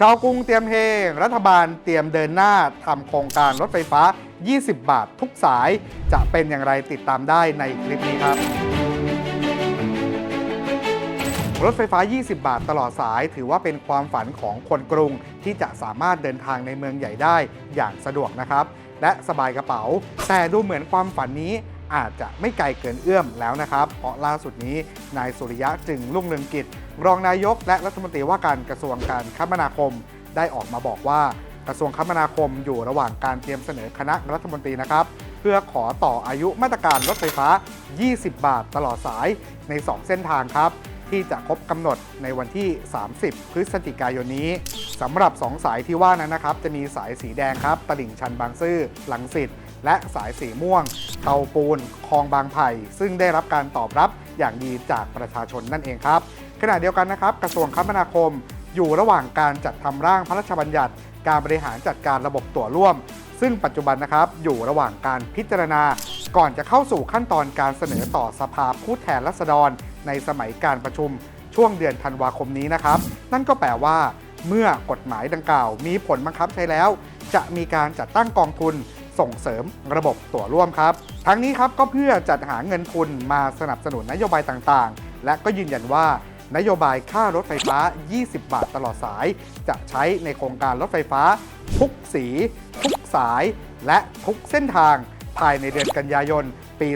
ชาวกรุงเตรียมเฮงรัฐบาลเตรียมเดินหน้าทำโครงการรถไฟฟ้า 20 บาททุกสาย จะเป็นอย่างไรติดตามได้ในคลิปนี้ครับรถไฟฟ้า 20 บาทตลอดสาย ถือว่าเป็นความฝันของคนกรุงที่จะสามารถเดินทางในเมืองใหญ่ได้อย่างสะดวกนะครับ และสบายกระเป๋า แต่ดูเหมือนความฝันนี้ อาจจะไม่ไกลเกินเอื้อมแล้วนะครับ เพราะล่าสุดนี้นายสุริยะจึงรุ่งเรืองกิจ รองนายกและรัฐมนตรีว่าการกระทรวงการคมนาคม ได้ออกมาบอกว่ากระทรวงคมนาคมอยู่ระหว่างการเตรียมเสนอคณะรัฐมนตรีนะครับ เพื่อขอต่ออายุมาตรการรถไฟฟ้า 20 บาทตลอดสายใน 2 เส้นทางครับ ที่จะครบกำหนดในวันที่ 30 พฤศจิกายนนี้สำหรับ 2 สายที่ว่านั้นนะครับ จะมีสายสีแดงครับ ตลิ่งชันบางซื่อหลังสิตและสายสีม่วง เตาปูนคลองบางไผ่ ซึ่งได้รับการตอบรับอย่างดีจากประชาชนนั่นเองครับ ขณะเดียวกันนะครับ กระทรวงคมนาคม อยู่ระหว่างการจัดทำร่างพระราชบัญญัติ การบริหารจัดการระบบตั๋วร่วม ซึ่งปัจจุบันนะครับอยู่ระหว่างการพิจารณา ก่อนจะเข้าสู่ขั้นตอนการเสนอต่อสภาผู้แทนราษฎร ในสมัยการประชุมช่วงเดือนธันวาคมนี้นะครับ นั่นก็แปลว่า เมื่อกฎหมายดังกล่าว มีผลบังคับใช้แล้ว จะมีการจัดตั้งกองทุนส่งเสริมระบบตั๋วร่วมครับ ทั้งนี้ครับก็เพื่อจัดหาเงินทุนมาสนับสนุนนโยบายต่างๆ และก็ยืนยันว่านโยบายค่ารถไฟฟ้า 20 บาทตลอดสาย จะใช้ในโครงการรถไฟฟ้า ทุกสี ทุกสาย และทุกเส้นทาง ภายในเดือนกันยายน ปี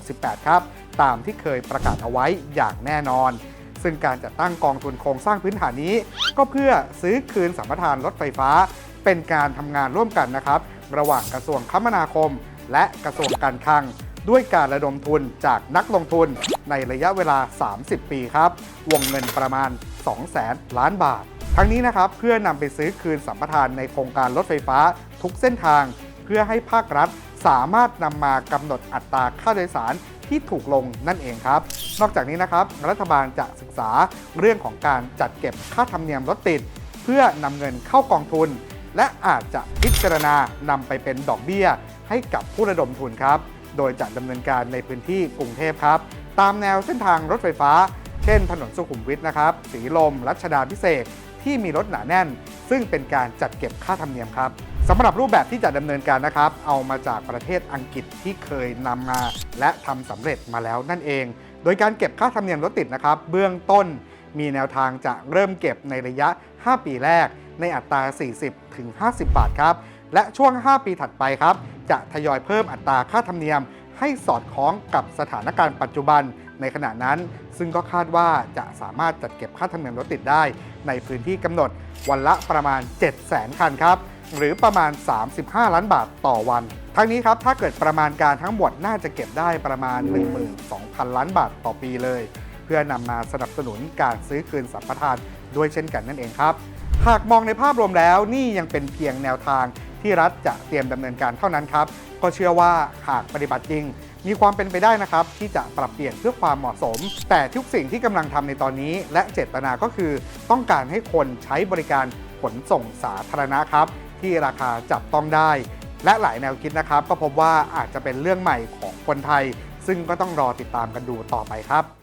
2568 ครับ ตามที่เคยประกาศเอาไว้อย่างแน่นอน ซึ่งการจัดตั้งกองทุนโครงสร้างพื้นฐานนี้ ก็เพื่อซื้อคืนสัมปทานรถไฟฟ้า เป็นการทำงานร่วมกันนะครับ ระหว่างกระทรวงคมนาคม และกระทรวงการคลังด้วยการระดมทุนจากนักลงทุนในระยะเวลา 30 ปีครับ วงเงินประมาณ 2 0 0แสนล้านบาท ทั้งนี้นะครับเพื่อนำไปซื้อคืนสัมปทานในโครงการรถไฟฟ้าทุกเส้นทาง เพื่อให้ภาครัฐสามารถนำมากำหนดอัตราค่าโดยสาร ที่ถูกลงนั่นเองครับ นอกจากนี้นะครับรัฐบาลจะศึกษาเรื่องของการจัดเก็บค่าธรรมเนียมรถติด เพื่อนำเงินเข้ากองทุน และอาจจะพิจารณานำไปเป็นดอกเบี้ย ให้กับผู้ระดมทุนครับ โดยจะดำเนินการในพื้นที่กรุงเทพครับ ตามแนวเส้นทางรถไฟฟ้า เช่น ถนนสุขุมวิทนะครับสีลม รัชดาพิเศษ ที่มีรถหนาแน่น ซึ่งเป็นการจัดเก็บค่าธรรมเนียมครับสำหรับรูปแบบที่จะดำเนินการนะครับ เอามาจากประเทศอังกฤษที่เคยนำมา และทำสำเร็จมาแล้วนั่นเอง โดยการเก็บค่าธรรมเนียมรถติดนะครับ เบื้องต้นมีแนวทางจะเริ่มเก็บในระยะ 5 ปีแรก ในอัตรา 40ถึง50 บาทครับ และช่วง 5 ปีถัดไปครับ จะทยอยเพิ่มอัตราค่าธรรมเนียม ให้สอดคล้องกับสถานการณ์ปัจจุบันในขณะนั้น ซึ่งก็คาดว่าจะสามารถจัดเก็บค่าธรรมเนียมรถติดได้ ในพื้นที่กำหนดวันละประมาณ 7 0 0 0 0 0 คันครับ หรือประมาณ 35 ล้านบาทต่อวันทั้งนี้ครับถ้าเกิดประมาณการทั้งหมดน่าจะเก็บได้ประมาณ 12,000 ล้านบาทต่อปีเลย เพื่อนำมาสนับสนุนการซื้อคืนสัมปทานด้วยเช่นกันนั่นเองครับ หากมองในภาพรวมแล้วนี่ยังเป็นเพียงแนวทาง ที่รัฐจะเตรียมดำเนินการเท่านั้นครับ ก็เชื่อว่าหากปฏิบัติจริง มีความเป็นไปได้นะครับ ที่จะปรับเปลี่ยนเพื่อความเหมาะสม แต่ทุกสิ่งที่กำลังทำในตอนนี้ และเจตนาก็คือต้องการให้คนใช้บริการขนส่งสาธารณะครับ ที่ราคาจับต้องได้ และหลายแนวคิดนะครับ ก็พบว่าอาจจะเป็นเรื่องใหม่ของคนไทย ซึ่งก็ต้องรอติดตามกันดูต่อไปครับ